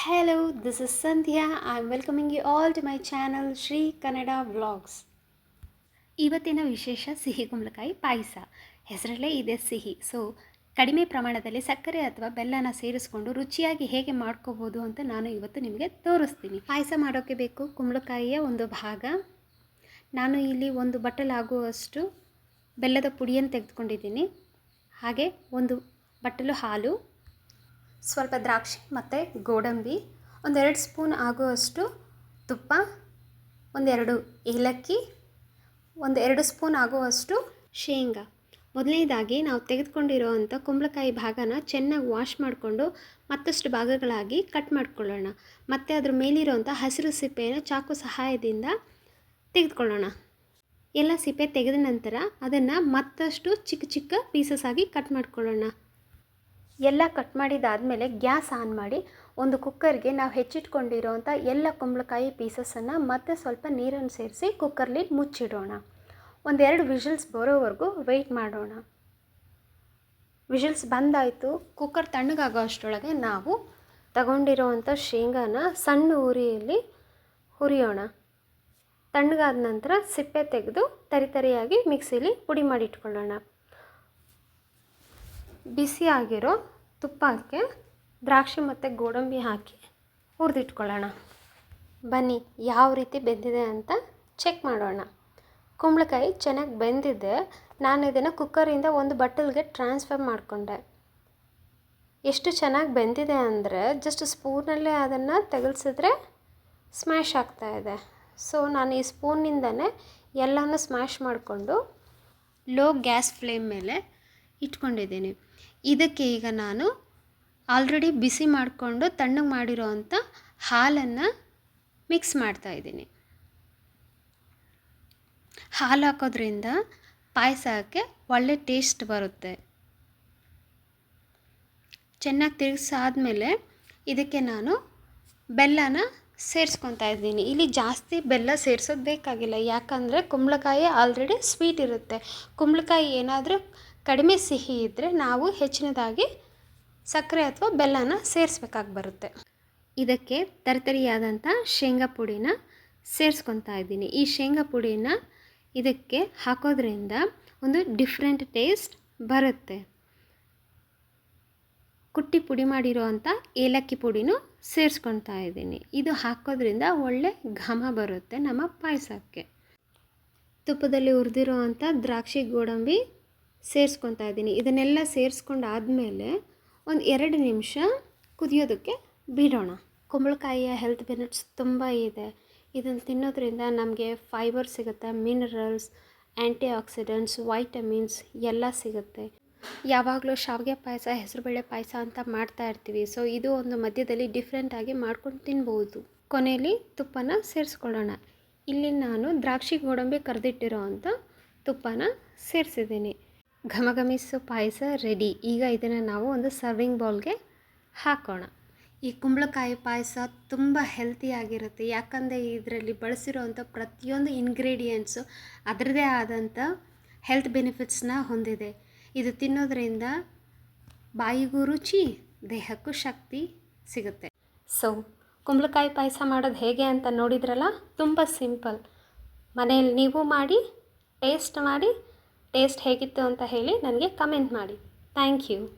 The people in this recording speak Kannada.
Hello, this is Sandhya. I'm welcoming you all to my channel Shri Kannada vlogs ಇವತ್ತಿನ ವಿಶೇಷ ಸಿಹಿ ಕುಂಬಳಕಾಯಿ ಪಾಯಸ. ಹೆಸರಲ್ಲೇ ಇದೆ ಸಿಹಿ. ಸೊ ಕಡಿಮೆ ಪ್ರಮಾಣದಲ್ಲಿ ಸಕ್ಕರೆ ಅಥವಾ ಬೆಲ್ಲನ ಸೇರಿಸ್ಕೊಂಡು ರುಚಿಯಾಗಿ ಹೇಗೆ ಮಾಡ್ಕೋಬೋದು ಅಂತ ನಾನು ಇವತ್ತು ನಿಮಗೆ ತೋರಿಸ್ತೀನಿ. ಪಾಯಸ ಮಾಡೋಕ್ಕೆ ಬೇಕು ಕುಂಬಳಕಾಯಿಯ ಒಂದು ಭಾಗ. ನಾನು ಇಲ್ಲಿ ಒಂದು ಬಟ್ಟಲಾಗುವಷ್ಟು ಬೆಲ್ಲದ ಪುಡಿಯನ್ನು ತೆಗೆದುಕೊಂಡಿದ್ದೀನಿ. ಹಾಗೆ ಒಂದು ಬಟ್ಟಲು ಹಾಲು ಸ್ವಲ್ಪ ದ್ರಾಕ್ಷಿ ಮತ್ತು ಗೋಡಂಬಿ, ಒಂದೆರಡು ಸ್ಪೂನ್ ಆಗುವಷ್ಟು ತುಪ್ಪ, ಒಂದೆರಡು ಏಲಕ್ಕಿ, ಒಂದೆರಡು ಸ್ಪೂನ್ ಆಗುವಷ್ಟು ಶೇಂಗಾ. ಮೊದಲನೇದಾಗಿ ನಾವು ತೆಗೆದುಕೊಂಡಿರುವಂಥ ಕುಂಬಳಕಾಯಿ ಭಾಗನ ಚೆನ್ನಾಗಿ ವಾಶ್ ಮಾಡಿಕೊಂಡು ಮತ್ತಷ್ಟು ಭಾಗಗಳಾಗಿ ಕಟ್ ಮಾಡಿಕೊಳ್ಳೋಣ. ಮತ್ತು ಅದ್ರ ಮೇಲಿರುವಂಥ ಹಸಿರು ಸಿಪ್ಪೆಯನ್ನು ಚಾಕು ಸಹಾಯದಿಂದ ತೆಗೆದುಕೊಳ್ಳೋಣ. ಎಲ್ಲ ಸಿಪ್ಪೆ ತೆಗೆದ ನಂತರ ಅದನ್ನು ಮತ್ತಷ್ಟು ಚಿಕ್ಕ ಚಿಕ್ಕ ಪೀಸಸ್ ಆಗಿ ಕಟ್ ಮಾಡ್ಕೊಳ್ಳೋಣ. ಎಲ್ಲ ಕಟ್ ಮಾಡಿದಾದಮೇಲೆ ಗ್ಯಾಸ್ ಆನ್ ಮಾಡಿ ಒಂದು ಕುಕ್ಕರ್ಗೆ ನಾವು ಹೆಚ್ಚಿಟ್ಕೊಂಡಿರೋವಂಥ ಎಲ್ಲ ಕುಂಬಳಕಾಯಿ ಪೀಸಸನ್ನು ಮತ್ತೆ ಸ್ವಲ್ಪ ನೀರನ್ನು ಸೇರಿಸಿ ಕುಕ್ಕರ್ಲಿ ಮುಚ್ಚಿಡೋಣ. ಒಂದೆರಡು ವಿಷಲ್ಸ್ ಬರೋವರೆಗೂ ವೆಯ್ಟ್ ಮಾಡೋಣ. ವಿಷಲ್ಸ್ ಬಂದಾಯಿತು. ಕುಕ್ಕರ್ ತಣ್ಣಗಾಗೋ ಅಷ್ಟರೊಳಗೆ ನಾವು ತಗೊಂಡಿರೋವಂಥ ಶೇಂಗಾನ ಸಣ್ಣ ಉರಿಯಲ್ಲಿ ಹುರಿಯೋಣ. ತಣ್ಣಗಾದ ನಂತರ ಸಿಪ್ಪೆ ತೆಗೆದು ತರಿತರಿಯಾಗಿ ಮಿಕ್ಸಿಲಿ ಪುಡಿ ಮಾಡಿಟ್ಕೊಳ್ಳೋಣ. ಬಿಸಿಯಾಗಿರೋ ತುಪ್ಪಕ್ಕೆ ದ್ರಾಕ್ಷಿ ಮತ್ತು ಗೋಡಂಬಿ ಹಾಕಿ ಹುರಿದಿಟ್ಕೊಳ್ಳೋಣ. ಬನ್ನಿ, ಯಾವ ರೀತಿ ಬೆಂದಿದೆ ಅಂತ ಚೆಕ್ ಮಾಡೋಣ. ಕುಂಬಳಕಾಯಿ ಚೆನ್ನಾಗಿ ಬೆಂದಿದೆ. ನಾನು ಇದನ್ನು ಕುಕ್ಕರಿಂದ ಒಂದು ಬಟ್ಟಲಿಗೆ ಟ್ರಾನ್ಸ್ಫರ್ ಮಾಡಿಕೊಂಡೆ. ಎಷ್ಟು ಚೆನ್ನಾಗಿ ಬೆಂದಿದೆ ಅಂದರೆ ಜಸ್ಟ್ ಸ್ಪೂನಲ್ಲೇ ಅದನ್ನು ತೆಗಲ್ಸಿದ್ರೆ ಸ್ಮ್ಯಾಶ್ ಆಗ್ತಾ ಇದೆ. ಸೊ ನಾನು ಈ ಸ್ಪೂನಿಂದನೇ ಎಲ್ಲನೂ ಸ್ಮ್ಯಾಶ್ ಮಾಡಿಕೊಂಡು ಲೋ ಗ್ಯಾಸ್ ಫ್ಲೇಮ್ ಮೇಲೆ ಇಟ್ಕೊಂಡಿದ್ದೀನಿ. ಇದಕ್ಕೆ ಈಗ ನಾನು ಆಲ್ರೆಡಿ ಬಿಸಿ ಮಾಡಿಕೊಂಡು ತಣ್ಣಗೆ ಮಾಡಿರೋ ಅಂಥ ಹಾಲನ್ನು ಮಿಕ್ಸ್ ಮಾಡ್ತಾ ಇದ್ದೀನಿ. ಹಾಲು ಹಾಕೋದ್ರಿಂದ ಪಾಯಸಕ್ಕೆ ಒಳ್ಳೆ ಟೇಸ್ಟ್ ಬರುತ್ತೆ. ಚೆನ್ನಾಗಿ ತಿರುಗಿಸಾದ್ಮೇಲೆ ಇದಕ್ಕೆ ನಾನು ಬೆಲ್ಲನ ಸೇರಿಸ್ಕೊತಾ ಇದ್ದೀನಿ. ಇಲ್ಲಿ ಜಾಸ್ತಿ ಬೆಲ್ಲ ಸೇರಿಸೋದು ಬೇಕಾಗಿಲ್ಲ. ಯಾಕಂದರೆ ಕುಂಬಳಕಾಯಿ ಆಲ್ರೆಡಿ ಸ್ವೀಟ್ ಇರುತ್ತೆ. ಕುಂಬಳಕಾಯಿ ಏನಾದರೂ ಕಡಿಮೆ ಸಿಹಿ ಇದ್ದರೆ ನಾವು ಹೆಚ್ಚಿನದಾಗಿ ಸಕ್ಕರೆ ಅಥವಾ ಬೆಲ್ಲನ ಸೇರಿಸ್ಬೇಕಾಗಿ ಬರುತ್ತೆ. ಇದಕ್ಕೆ ತರತರಿಯಾದಂಥ ಶೇಂಗಾ ಪುಡಿನ ಸೇರಿಸ್ಕೊತಾ ಇದ್ದೀನಿ. ಈ ಶೇಂಗಾ ಪುಡಿನ ಇದಕ್ಕೆ ಹಾಕೋದ್ರಿಂದ ಒಂದು ಡಿಫ್ರೆಂಟ್ ಟೇಸ್ಟ್ ಬರುತ್ತೆ. ಕುಟ್ಟಿ ಪುಡಿ ಮಾಡಿರೋ ಏಲಕ್ಕಿ ಪುಡಿನೂ ಸೇರಿಸ್ಕೊತಾ ಇದ್ದೀನಿ. ಇದು ಹಾಕೋದ್ರಿಂದ ಒಳ್ಳೆ ಘಮ ಬರುತ್ತೆ ನಮ್ಮ ಪಾಯಸಕ್ಕೆ. ತುಪ್ಪದಲ್ಲಿ ಹುರಿದಿರೋ ದ್ರಾಕ್ಷಿ ಗೋಡಂಬಿ ಸೇರಿಸ್ಕೊತಾ ಇದ್ದೀನಿ. ಇದನ್ನೆಲ್ಲ ಸೇರಿಸ್ಕೊಂಡು ಆದಮೇಲೆ ಒಂದು ಎರಡು ನಿಮಿಷ ಕುದಿಯೋದಕ್ಕೆ ಬಿಡೋಣ. ಕುಂಬಳಕಾಯಿಯ ಹೆಲ್ತ್ ಬೆನಿಫಿಟ್ಸ್ ತುಂಬ ಇದೆ. ಇದನ್ನು ತಿನ್ನೋದ್ರಿಂದ ನಮಗೆ ಫೈಬರ್ ಸಿಗುತ್ತೆ ಮಿನರಲ್ಸ್ ಆ್ಯಂಟಿ ಆಕ್ಸಿಡೆಂಟ್ಸ್ ವೈಟಮಿನ್ಸ್ ಎಲ್ಲ ಸಿಗುತ್ತೆ. ಯಾವಾಗಲೂ ಶಾವಿಗೆ ಪಾಯಸ, ಹೆಸರುಬೇಳೆ ಪಾಯಸ ಅಂತ ಮಾಡ್ತಾ ಇರ್ತೀವಿ. ಸೊ ಇದು ಒಂದು ಮಧ್ಯದಲ್ಲಿ ಡಿಫ್ರೆಂಟಾಗಿ ಮಾಡ್ಕೊಂಡು ತಿನ್ಬೋದು. ಕೊನೆಯಲ್ಲಿ ತುಪ್ಪನ ಸೇರಿಸ್ಕೊಳ್ಳೋಣ. ಇಲ್ಲಿ ನಾನು ದ್ರಾಕ್ಷಿ, ಗೋಡಂಬಿ ಕರೆದಿಟ್ಟಿರೋ ಅಂಥ ತುಪ್ಪನ ಸೇರಿಸಿದ್ದೀನಿ. ಘಮಘಮಿಸೋ ಪಾಯಸ ರೆಡಿ ಈಗ ಇದನ್ನು ನಾವು ಒಂದು ಸರ್ವಿಂಗ್ ಬೌಲ್ಗೆ ಹಾಕೋಣ. ಈ ಕುಂಬಳಕಾಯಿ ಪಾಯಸ ತುಂಬ ಹೆಲ್ತಿಯಾಗಿರುತ್ತೆ ಯಾಕಂದರೆ ಇದರಲ್ಲಿ ಬಳಸಿರೋವಂಥ ಪ್ರತಿಯೊಂದು ಇಂಗ್ರೀಡಿಯೆಂಟ್ಸು ಅದರದೇ ಆದಂಥ ಹೆಲ್ತ್ ಬೆನಿಫಿಟ್ಸ್ನ ಹೊಂದಿದೆ. ಇದು ತಿನ್ನೋದ್ರಿಂದ ಬಾಯಿಗೂ ರುಚಿ, ದೇಹಕ್ಕೂ ಶಕ್ತಿ ಸಿಗುತ್ತೆ. ಸೊ ಕುಂಬಳಕಾಯಿ ಪಾಯಸ ಮಾಡೋದು ಹೇಗೆ ಅಂತ ನೋಡಿದ್ರಲ್ಲ? ತುಂಬ ಸಿಂಪಲ್ ಮನೆಯಲ್ಲಿ ನೀವು ಮಾಡಿ ಟೇಸ್ಟ್ ಮಾಡಿ ಟೇಸ್ಟ್ ಹೇಗಿತ್ತು ಅಂತ ಹೇಳಿ ನನಗೆ ಕಮೆಂಟ್ ಮಾಡಿ. Thank you.